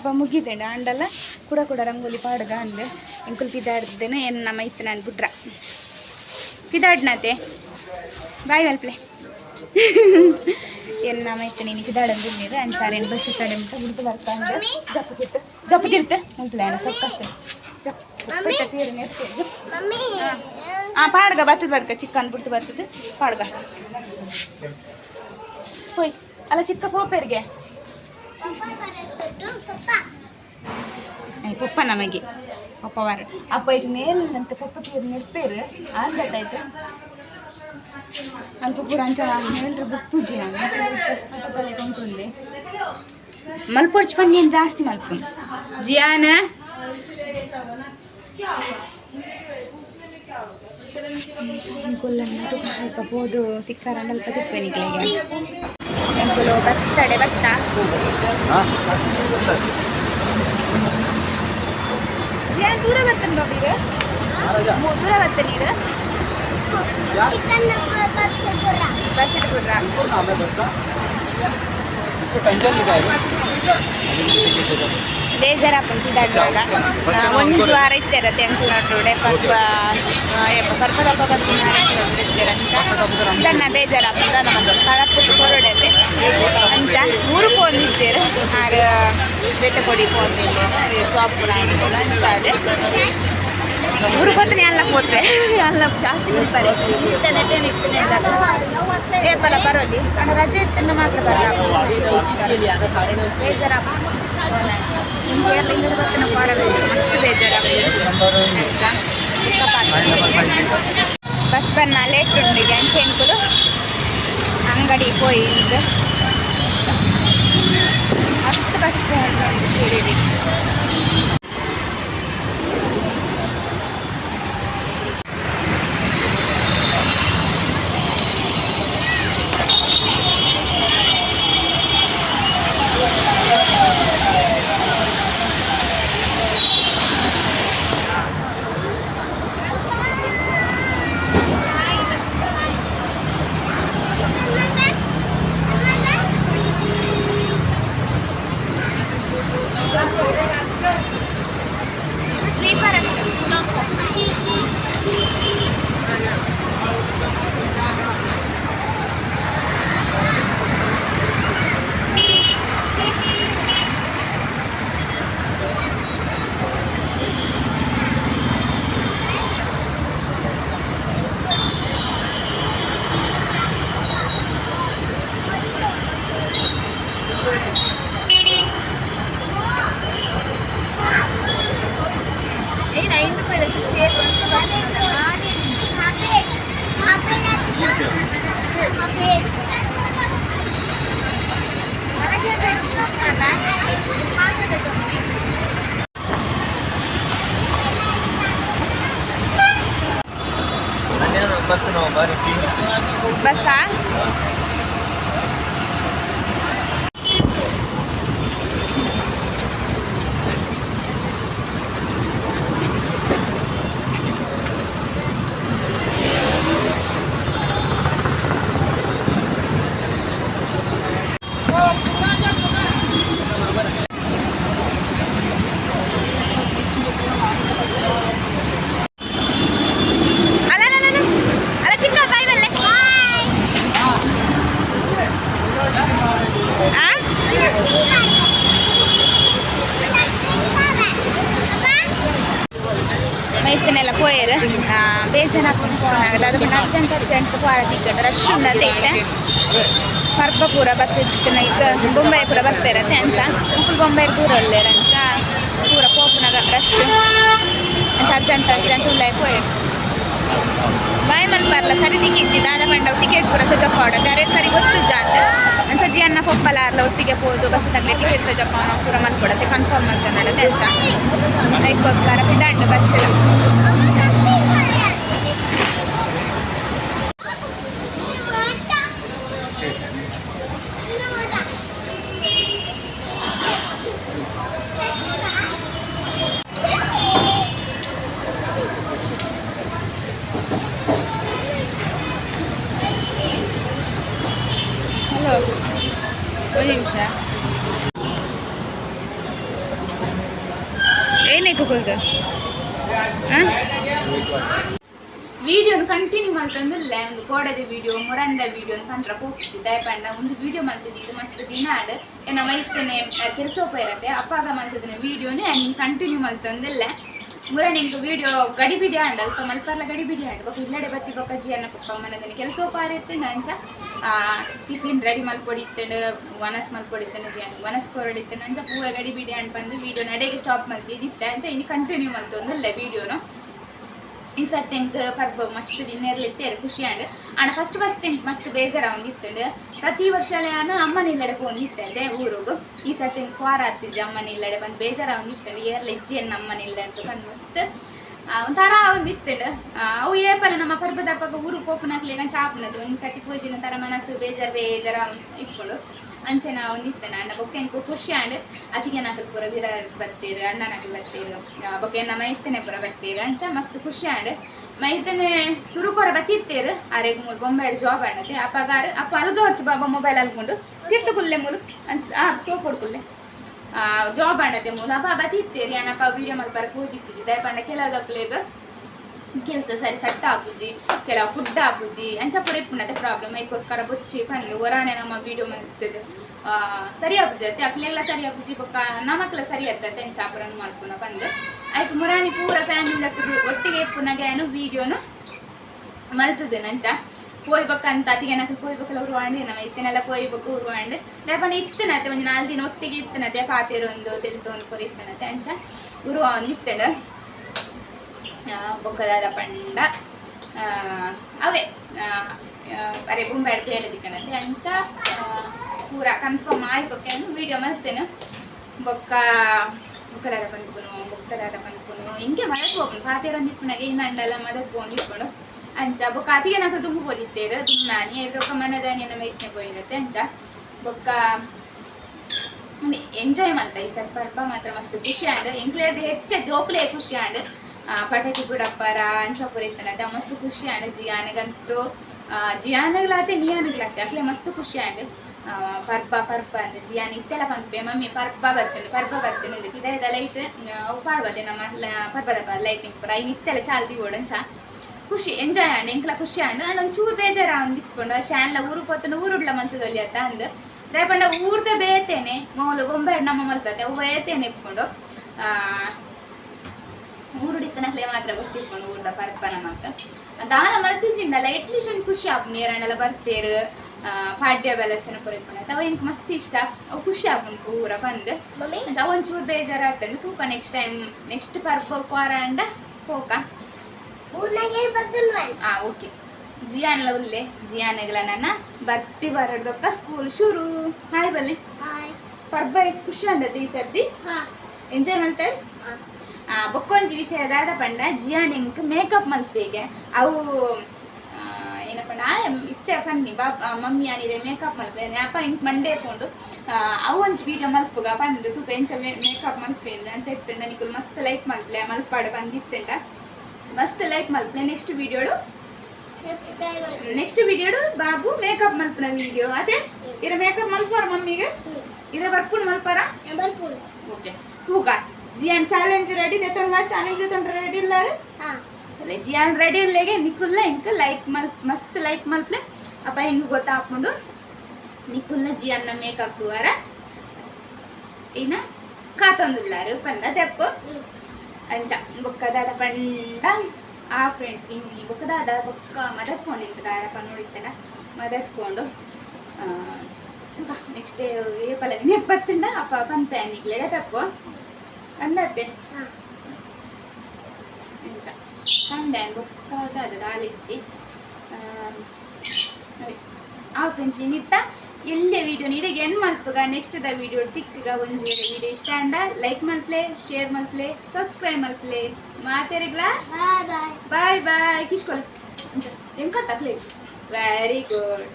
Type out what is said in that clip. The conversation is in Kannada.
ಹಬ್ಬ ಮುಗಿದೇನೆ ಅಂಡಲ್ಲ ಕೂಡ ಕೂಡ ರಂಗೋಲಿ ಪಾಡ್ಗ ಅಂದೆ. ಎಂಕುಲ್ ಪಿದಾಡ್ದೇನೆ ಏನು ನಮ್ಮ ಇತ್ತು ನಾನು ಬಿಟ್ರ. ಪಿದಾಡ್ನತೆ. ಬಾಯ್ ಮಲ್ಪ್ಲೆ. ಏನು ನಮ್ಮ ಇತ್ತು ನೀನು ಪಿದಾಡಂದು ನೀರು ಅಂಚಾರೇನು ಬಸ್ ಕಡೆ ಅಂತ ಬಿಡ್ತು ಬರ್ತಾ ಅಂದ್ರೆ ಜಪ್ಪು ತಿರ್ತು. ಜಪ್ಪು ತಿರ್ತು. ಮಲ್ಪ್ಲೆ ಅಣ್ಣ ಸ್ವಲ್ಪ ಕಷ್ಟ. ಜಪ್ ಆ. ಪಾಡ್ಗ ಬರ್ತದ ಬರ್ಕ ಚಿಕ್ಕನ್ ಬಿಡ್ತು ಬರ್ತದೆ. ಪಾಡ್ಗ. ಹೋಯ್. ಅಲ್ಲ ಚಿಕ್ಕ ಪೋಪೆರ್ಗೆ. ಪಪ್ಪ ನಮಗೆ. ಪಪ್ಪ ವಾರ ಅಪ್ಪ ಇದು ಮೇಲಿನಂತೆ ಪಪ್ಪ ತೀರು ನೆಡ್ತೇರು ಆಂದಾಯ್ತು ಅಲ್ಪ ಪೂರ ಅಂಚ ಹೇಳ್ರಿ ಬುಕ್ ಪೂಜೆ ತಲೆ ಕೊಂಕುಂದೆ ಮಲ್ಪೊಡ್ಚ್ ಏನು ಜಾಸ್ತಿ ಮಲ್ಪು. ಜಿಯಾನ? ಕೊಲ್ಲನ್ನ ತುಪ್ಪ ಅಲ್ಪ ಬೋದು ಸಿಕ್ಕಾರ ಅಲ್ಪ ತಿಪ್ಪನಿಗಳಿಗೆ ಎಂಕುಲು ಬಸ್ ತಡೆ ಬತ್ತ ಜಿಯಾನ್ ದೂರ ಬರ್ತನ್ ಬಾಬೀರು ಮೂ- ದೂರ ಬತ್ತ ನೀರು ಬಸ್ ಇಟ್ಬಿಡ್ರ ಬೇಜಾರಪ್ಪ ಇದಾಡುವಾಗ ಒಂದು ವಾರ ಇರ್ತಾರೆ ತೆಂಕು ಡೆಪ್ಪಪ್ಪ ಎಪ್ಪ ಪರ್ಪದಪ್ಪ ಬರ್ತೀನಿ ಇರ್ತೀರಂಚ ಇದನ್ನ ಬೇಜಾರಪ್ಪ ನಮ್ಮ ಕಳಪುಟ್ಟು ಹೊರಡತೆ ಅಂಚ ಮೂರು ಇಚ್ಚೇರು ಆರು ಬೆಟ್ಟ ಕೊಡಿ ಫೋನ್ ಚಾಪುರ ಅಂಚ ಅದೇ ಮೂರು ಪತ್ನಿ ಎಲ್ಲ ಹೋದ್ರೆ. ಅಲ್ಲ, ಜಾಸ್ತಿ ಬಿಡ್ತಾರೆ ಇತ್ತನೆ ಇರ್ತೇನೆ ಏಪಲ್ಲ ಬರೋಲಿ. ರಜೆ ಇತ್ತನ್ನು ಮಾತ್ರ ಬರಲ್ಲ. ಬೇಜಾರಪ್ಪ ನಿಮ್ಗೆ ಎಲ್ಲ ಇಂದ ಬರ್ತಾನೆ ಪಾರ ಮಸ್ತ್ ಬಸ್ ಬನ್ನ ಲೇಟ್ ಈಗ ಅಂಚೆ ಎನ್ಕುಲು ಅಂಗಡಿ ಪೋಯಿ ಇದು আস্তে পাস্তে হালকা সেরে ಅರ್ಜೆಂಟ್ ಅರ್ಜೆಂಟ್ ಪಾರ ಟಿಕೆಟ್ ರಶ್ ಉಂಡತೆ ಇಟ್ಟೆ ಪರ್ಪ ಪೂರ ಬರ್ತಿತ್ತು ನೈಟ್ ಬೊಂಬೈ ಪೂರ ಬರ್ತಾರತ್ತೆ ಅಂಚ. ಮಕ್ಕಳು ಬೊಂಬೈ ದೂರ ಅಲ್ಲೇ ಅಂಚ ಪೂರ ಪೋಪುನಾಗ ರಶ್ ಅಂಚ ಅರ್ಜೆಂಟ್ ಅರ್ಜೆಂಟ್ ಉಳ್ಳಾಯ್ ಪೋಯರು ಬಾಯ್ ಮಲ್ಪರ್ಲ ಸರಿ ಟಿಕೆಟ್ ದಾದ ಪಂಡವ್ ಟಿಕೆಟ್ ಪೂರ ತುಜಪ್ಪಾಡ ಗಾರೆ ಸರಿ ಗೊತ್ತು ಜಾತ ಅಂಚ ಜಿ ಅನ್ನ ಪೊಪ್ಪಲಾರ್ಲ ಒಟ್ಟಿಗೆ ಹೋದು ಬಸ್ ತಗಲೆ ಟಿಕೆಟ್ ತುಜಪ್ಪ ನಾವು ಪೂರ ಮಲ್ಕೊಡತ್ತೆ ಕನ್ಫರ್ಮ್ ಅಂತ ನಡತೆ ಅಂಚ. ಅದಕ್ಕೋಸ್ಕರ ಬಿಡಂಡು ಬಸ್ ಹಲೋ ಒಂದು ನಿಮಿಷ ಕುಲ್ದು ವಿಡಿಯೋನ ಕಂಟಿನ್ಯೂ ಮಾಡ್ತಂದಿಲ್ಲ ಒಂದು ಕೋಡದ ವಿಡಿಯೋ ಮೊರಂದ ವಿಡಿಯೋ ಪಂತ್ರ ಹೋಗ್ತಿ ದಯಪಂಡ ಒಂದು ವಿಡಿಯೋ ಇದು ಮಸ್ತ್ ದಿನ ಆಡ್. ಏನ ವೈತನೆ ಕೆಲಸ ಇರತ್ತೆ. ಅಪ್ಪಾಗ ವಿಡಿಯೋನೇ ಕಂಟಿನ್ಯೂ ಮಾಡ್ತಂದಿಲ್ಲ ಮುರ ನಿಮ್ಗೆ ವಿಡಿಯೋ ಗಡಿಬಿಡಿ ಆಂಡ್, ಅಲ್ಪ ಮಲ್ಪರ್ಲ ಗಡಿಬಿಡಿ ಆಂಡ್. ಇಲ್ಲಡೆ ಬತ್ತಿ ಬಪ್ಪ ಜಿ ಅನ್ನ ಪಪ್ಪ ಮನದಿನ ಕೆಲಸ ಪಾರ ಇತ್ತಂಡು ಅಂಚ ಟಿಫಿನ್ ರೆಡಿ ಮಲ್ಪೊಡಿತ್ತಂಡು ವನಸ್ ಮಲ್ಕೊಡಿತ್ತೆ ಜಿ ಅನ್ನ ವನಸ್ ಕೊರಡಿತ್ತಂಡು ಅಂಚ ಪೂರ ಗಡಿಬಿಡಿ ಆಂಡ್ ಬಂದು ವಿಡಿಯೋ ನಡೆಗೆ ಸ್ಟಾಪ್ ಮಲ್ತಿದ್ದಿತ್ತೆ ಅಂಚ ಇನ್ನು ಕಂಟಿನ್ಯೂ ಮಲ್ತೊಂದಿಲ್ಲ ವಿಡಿಯೋನು ಈ ಸರ್ತಿ ಪರ್ಬ ಮಸ್ತ್ ದಿನೇರ್ಲಿತ್ತೇರು ಖುಷಿ ಆಂಡ್ ಫಸ್ಟ್ ಫಸ್ಟ್ ಎಂಕ್ ಮಸ್ತ್ ಬೇಜಾರ ಒಂದಿತ್ತಂಡು ಪ್ರತಿ ವರ್ಷ ಅಮ್ಮನ ಇಲ್ಲಡೆ ಹೋಗಿತ್ತಂದೆ ಊರುಗು ಈ ಸರ್ತಿ ಎಂಕ್ ಕ್ವಾರ ಹತ್ತಿಜ್ಜ ಅಮ್ಮನ ಇಲ್ಲಡೆ ಬಂದು ಬೇಜಾರ ಒಂದಿತ್ತಂಡು ಏರ್ಲ ಅನ್ನ ಅಮ್ಮನ ಇಲ್ಲಡೆ ಬಂದು ಮಸ್ತ್ ಆ, ಒಂದು ಒಂದಿತ್ತಂಡು ಅವು ಏಪಲ್ಲ ನಮ್ಮ ಗುರು ಊರು ಪೋಪನಾಗ್ಲಿಗ ಚಾಪನದು ಒಂದು ಸತಿ ಪೂಜಿನ ಥರ ಮನಸ್ಸು ಬೇಜಾರು ಬೇಜಾರ ಇಟ್ಕೊಂಡು ಅಂಚೆ ನಾ ಒಂದಿತ್ತನ ಅಣ್ಣ ಬೊಕ್ಕೆ ಎಂಕು ಖುಷಿ ಆಂಡ್ ಅತಿಗೆ ನಾಕಲ್ ಪೂರ ವಿರ ಬರ್ತೀರು ಅಣ್ಣ ನಾಕಲ್ ಬರ್ತೀರು ಬೊಕ್ಕೆ ನಮ್ಮ ಇತ್ತನೆ ಪೂರ ಬರ್ತೀರು ಅಂಚ ಮಸ್ತ್ ಖುಷಿ ಆಂಡ್ ಮೈತನೆ ಶುರು ಕೊರ ಬತ್ತಿತ್ತೇರು ಆರೆಗ್ ಮೂರು ಬೊಂಬೆಡ್ ಜಾಬ್ ಆಡತ್ತೆ ಅಪ್ಪಗಾರ ಅಪ್ಪ ಅಲ್ಗ ಹೊಡ್ಚು ಬಾಬಾ ಮೊಬೈಲ್ ಅಲ್ಕೊಂಡು ತಿರ್ತು ಕುಲ್ಲೆ ಮೂರು. ಅಂಚ ಸೋಪ್ ಹೊಡ್ಕುಲ್ಲೆ ಜಾಬ್ ಆಡತ್ತೆ ಮೂಲ. ಅಪ್ಪ ಬತ್ತಿತ್ತೇರಿ ಏನಪ್ಪ ವಿಡಿಯೋ ಮಲ್ಪರ ಕೂದಿತ್ತಿಜಿ ಕೆಲವು ಕೆಲವದಕ್ಲೇಗ ಕೆಲಸ ಸರಿ ಸಟ್ಟ ಆಪುಜಿ ಕೆಲವು ಫುಡ್ ಆಪುಜಿ ಅಂಚ ಪೂರ ಇಪ್ಪುನತೆ ಪ್ರಾಬ್ಲಮ್ ಐಕೋಸ್ಕರ ಬುಚ್ಚಿ ಪಂದು ವರಾಣೆ ನಮ್ಮ ವಿಡಿಯೋ ಮಲ್ತದ ಸರಿ ಆಪುಜತೆ ಅಕ್ಲೆಲ್ಲ ಸರಿ ಆಪುಜಿ ಬೊಕ್ಕ ನಮಕ್ಲ ಸರಿ ಆಗ್ತದೆ ಅಂಚ ಅಪರನ್ನು ಮಲ್ಪುನ ಬಂದು. ಆಯ್ತು ಮುರಾಣಿ ಪೂರ ಫ್ಯಾಮಿಲಿ ಒಟ್ಟಿಗೆ ಇಪ್ಪುನಾಗೆ ಏನು ವಿಡಿಯೋನು ಮಲ್ತದೆ ನಂಚ ಪೋಯ್ಬೇಕ ಅಂತ ಅತಿಗೆ ನನಗೆ ಪೋಯ್ಬೇಕಲ್ಲ ಉರುವಾಂಡ್ ನಮ್ಮ ಇತ್ತನೆಲ್ಲ ಪೋಯ್ಬೇಕು ಉರುವಾಂಡ್ ದಾಪಂಡ ಇತ್ತನತೆ ಒಂದು ನಾಲ್ಕು ದಿನ ಒಟ್ಟಿಗೆ ಇತ್ತನತೆ ಪಾತೇರು ಒಂದು ತೆಲ್ತು ಒಂದು ಪೂರ ಇತ್ತನತೆ ಅಂಚ ಉರುವ ಒಂದು ಇತ್ತಡ ಬೊಕ್ಕದಾದ ಪಂಡ ಆ, ಅವೇ ಆ, ಆ, ಅರೆ ಬೊಂಬೆ ಕೇಳದಿಕ್ಕನಂತೆ ಅಂಚ ಆ, ಪೂರ ಕನ್ಫರ್ಮ್ ಆಯ್ಬೊಕ್ಕೆ ವಿಡಿಯೋ ಮಲ್ತೇನೆ ಬೊಕ್ಕ ಬೊಕ್ಕದಾದ ಪನ್ಪುನು ಬೊಕ್ಕದಾದ ಪನ್ಪುನು ಹಿಂಗೆ ಮದಕ್ ಹೋಗ್ನು ಪಾತೇರ ನಿಪ್ಪುನಾಗೆ ಇನ್ನು ಅಂಡಲ್ಲ ಮದಕ್ ಹೋಗಿ ಇಟ್ಕೊಂಡು ಅಂಚ. ಬೊಕ್ಕ ಅತಿಗೆ ನಾಕ ದುಂಗು ಹೋದಿತ್ತೇರು ದುಮ್ನಾನಿ ಎದೊಕ್ಕ ಮನದಾನಿ ನಮ್ಮ ಇಟ್ನೆ ಹೋಗಿರತ್ತೆ ಅಂಚ. ಬೊಕ್ಕ ಎಂಜಾಯ್ ಮಾಡ್ತಾ ಈ ಸರ್ ಪರ್ಪ ಮಾತ್ರ ಮಸ್ತ್ ಖುಷಿ ಆಂಡ್ ಎಂಕ್ಲೇಡ್ ಹೆಚ್ಚ ಜೋಕ್ಲೆ ಖುಷಿ ಆಂಡ್ ಪಟಾಕಿ ಬಿಡಪ್ಪರ ಅಂಚ ಪುರಿತನತ್ತೆ ಮಸ್ತ್ ಖುಷಿ ಆಂಡ್, ಜಿಯಾನಗಂತೂ ಜಿಯಾನಗ್ಲಾತೆ, ನಿಯಾನಗ್ಲಾತೆ, ಅಕ್ಲೆ ಮಸ್ತ್ ಖುಷಿ ಆಂಡ್ ಪರ್ಪ ಪರ್ಪ ಅಂತ ಜಿಯಾನ್ ಇತ್ತೆಲ್ಲ ಪನ್ಪೆ, ಮಮ್ಮಿ ಪರ್ಪ ಬರ್ತೇನೆ ಪರ್ಪ ಬರ್ತೇನೆ ಅಂತ ಇದಾಯ್ದ ಲೈಟ್ ಪಾಡ್ಬತ್ತೆ ನಮ್ಮ ಪರ್ಪದ ಲೈಟಿಂಗ್ ಪುರ ಇನ್ನು ಇತ್ತೆಲ್ಲ ಚಾಲ್ದಿ ಓಡಂಚ ಖುಷಿ ಎಂಜಾಯ್ ಆಂಡ್ ಎಂಕ್ಲ ಖುಷಿ ಆಂಡ್ ಅಂಡ್ ಒಂಚೂರು ಬೇಜಾರ ಅಂದ್ ಇಟ್ಕೊಂಡು ಶಾನ್ಲ ಊರು ಪೋತನ ಊರುಡ್ಲ ಮಂತದಲ್ಲಿ ಅಂತ ಅಂದ್. ರೇಪಂಡ ಊರ್ದ ಬೇತೇನೆ ಮೋಲು ಬೊಂಬೆ ನಮ್ಮ ಮಲ್ತತೆ ಅವು ಬೇತೇನೆ ಇಟ್ಕೊಂಡು ಊರುಡಿತನಕ್ಲೆ ಮಾತ್ರ ಗೊತ್ತಿಟ್ಕೊಂಡು ಊರ್ದ ಪರ್ಪ ನಮಕ್ ದಾಲ ಮಲ್ತಿಜಿಂಡಲ್ಲ ಎಟ್ಲೀಸ್ಟ್ ಒಂದು ಖುಷಿ ಆಪು ನೀರಣ್ಣೆಲ್ಲ ಬರ್ತೇರು. ಆ, ಪಾಡ್ಯ ಬೆಲಸಿನ ಪುರಿಪುಣ ಅವ ಇಂಕ್ ಮಸ್ತ್ ಇಷ್ಟ. ಅವು ಖುಷಿ ಆಪುನ್ ಪೂರ ಬಂದು. ಅವ ಒಂಚೂರು ಬೇಜಾರು ಆಗ್ತದೆ ತೂಕ ನೆಕ್ಸ್ಟ್ ಟೈಮ್ ನೆಕ್ಸ್ಟ್ ಪರ್ಪ ಪಾರ ಅಂಡ ಹೋಕ ಆ ಓಕೆ. ಜಿಯಾನ್ಲ ಉಲ್ಲೆ ಜಿಯಾನೆಗಳ ನನ್ನ ಬರ್ತಿ ಬರಡ್ದಪ್ಪ ಸ್ಕೂಲ್ ಶುರು. ಹಾಯ್ ಬಲ್ಲಿ ಪರ್ಬ ಖುಷಿ ಅಂದದ್ದು ಈ ಸರ್ತಿ. ಎಂಜಾಯ್ ಮಾಡ್ತಾರೆ ಆ ವಿಷಯ ದಾದ ಪಂಡ ಜಿಯಾನ್ ಎಂಕ್ ಮೇಕಪ್ ಮಲ್ಪೆಗೆ ಅವು ಏನಪ್ಪ ನಾ ಇತ್ತೆ ಪನ್ನಿ ಬಾ ಮಮ್ಮಿ ಅನಿರೆ ಮೇಕಪ್ ಮಲ್ಪೇನೆ ಅಪ್ಪ ಹಿಂಗೆ ಮಂಡೇ ಪೋಂಡು ಆ, ಅವು ಒಂಚು ವೀಡಿಯೋ ಮಲ್ಪುಗ ಬಂದು ತೂಕ ಎಂಚ ಮೇಕಪ್ ಮಲ್ಪೆಂದ ಅಂಚ ಇತ್ತಂಡ ನಿಕುಲ್ ಮಸ್ತ್ ಲೈಕ್ ಮಲ್ಪಲೆ ಮಲ್ಪಾಡ ಬಂದಿತ್ತಂಡ. ಮಸ್ತ್ ಲೈಕ್ ಮಲ್ಪನೆ. ನೆಕ್ಸ್ಟ್ ವಿಡಿಯೋ ನೆಕ್ಸ್ಟ್ ವಿಡಿಯೋಡು ಬಾಬು ಮೇಕಪ್ ಮಲ್ಪನ ವಿಡಿಯೋ ಅದೇ? ಇರ ಮೇಕಪ್ ಮಲ್ಪಾರ ಮಮ್ಮಿಗೆ ಇರ ಬರ್ಪುನ್ ಮಲ್ಪಾರ ಓಕೆ ತೂಕ Jiyan challenge ready challenge ready ಇಲ್ಲಾರೆ? ಜಿ ಜಿಯಾನ್ ರೆಡಿ ಇಲ್ಲೇಗೆ ನಿಕುಲ್ಲ ಇಂಕ ಲೈಕ್ ಮಲ್ ಮಸ್ತ್ ಲೈಕ್ ಮಲ್ಪ್ಲೆ ಅಪ್ಪ ಹಿಂಗೆ ಗೊತ್ತಾಕೊಂಡು ನಿಕುಲ್ಲ ಜಿಯಾನ್ನ ಮೇಕಪ್ ತುವಾರ. ಇನ್ನ ಕಾತೊಂದಿಲ್ಲಾರು ಪಂದ ತೆಪ್ಪು ಅಂಚ ಬೊಕ್ಕದಾದ ಪಂಡ ಆ ಫ್ರೆಂಡ್ಸ್ ಈ ಬೊಕ್ಕದಾದ ಬೊಕ್ಕ ಮದತ್ಕೊಂಡಿತ್ತು ದಾರಪ್ಪ ನೋಡಿತ್ತನ ಮದತ್ಕೊಂಡು ನೆಕ್ಸ್ಟ್ ಡೇ ಏಪಲ ನೆಪ್ಪತ್ತಿಂದ ಅಪ್ಪ ಪಂತ ನಿಗ್ಲೆಗ ತಪ್ಪು. ಅಂದತ್ತೆ ಕಂಡೆ ಬೊಕ್ಕದಾದ ದಾಲಿಚ್ಚಿ ಆ ಫ್ರೆಂಡ್ಸ್ ಇನ್ನಿತ್ತ ಎಲ್ಲೇ ವಿಡಿಯೋ ನೀಡಿಗೆ ಎನ್ ಮಲ್ಪಗ ನೆಕ್ಸ್ಟ್ ದ ವಿಡಿಯೋ ತಿಕ್ಕಗ ಒಂಜಿ ವಿಡಿಯೋ ಇಷ್ಟ ಅಂಡ ಲೈಕ್ ಮಲ್ಪ್ಲೆ ಶೇರ್ ಮಲ್ಪ್ಲೆ ಸಬ್ಸ್ಕ್ರೈಬ್ ಮಲ್ಪ್ಲೆ. ಮಾತಾರಿಗ್ಲಾ ಬಾಯ್ ಬಾಯ್ ಕಿಶ್ಕೊಳ್ಳಿ ಹೆಂಗ್ ಪ್ಲೇ ವೆರಿ ಗುಡ್